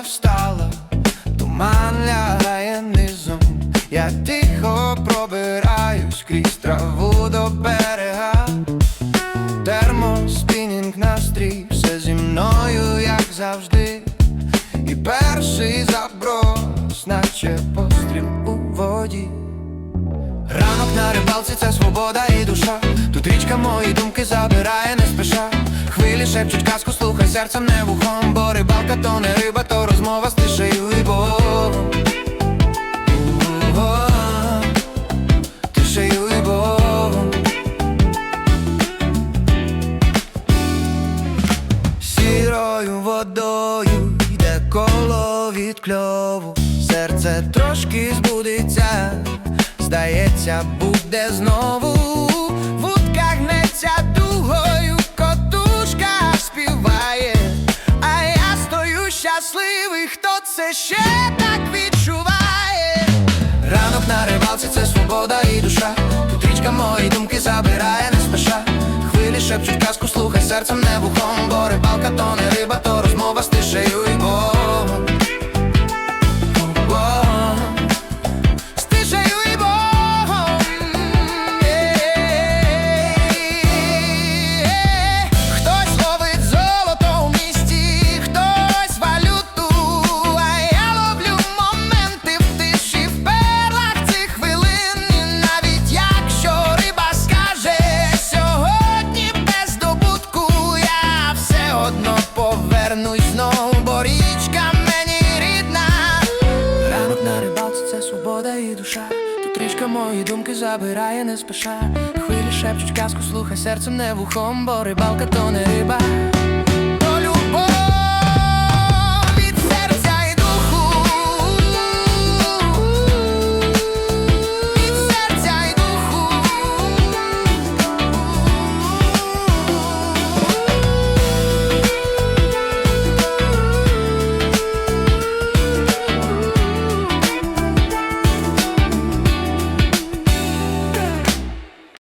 встала, туман лягає низом, я тихо пробираюсь крізь траву до берега. Термоспінінг настрій, все зі мною, як завжди. І перший заброс, наче постріл у воді. Ранок на рибалці це свобода і душа. Тут річка мої думки забирає, не спеша. Хвилі шепчуть казку, слухай серцем не вухом, бо рибалка то не риба, то розмова з тишею і Богом. Тишею і Богом. Сірою водою йде коло від кльову, серце трошки збудиться, здається, буде знову. Щасливий, хто це ще так відчуває. Ранок на рибалці це свобода і душа. Тут річка мої думки забирає, не спеша. Хвилі шепчуть казку, слухай серцем не вухом, бо рибалка то не риба, то розмова з тишею душа. Річка мої думки забирає, не спеша. Хвилі шепчуть казку, слухай серцем не вухом, бо рибалка то не риба,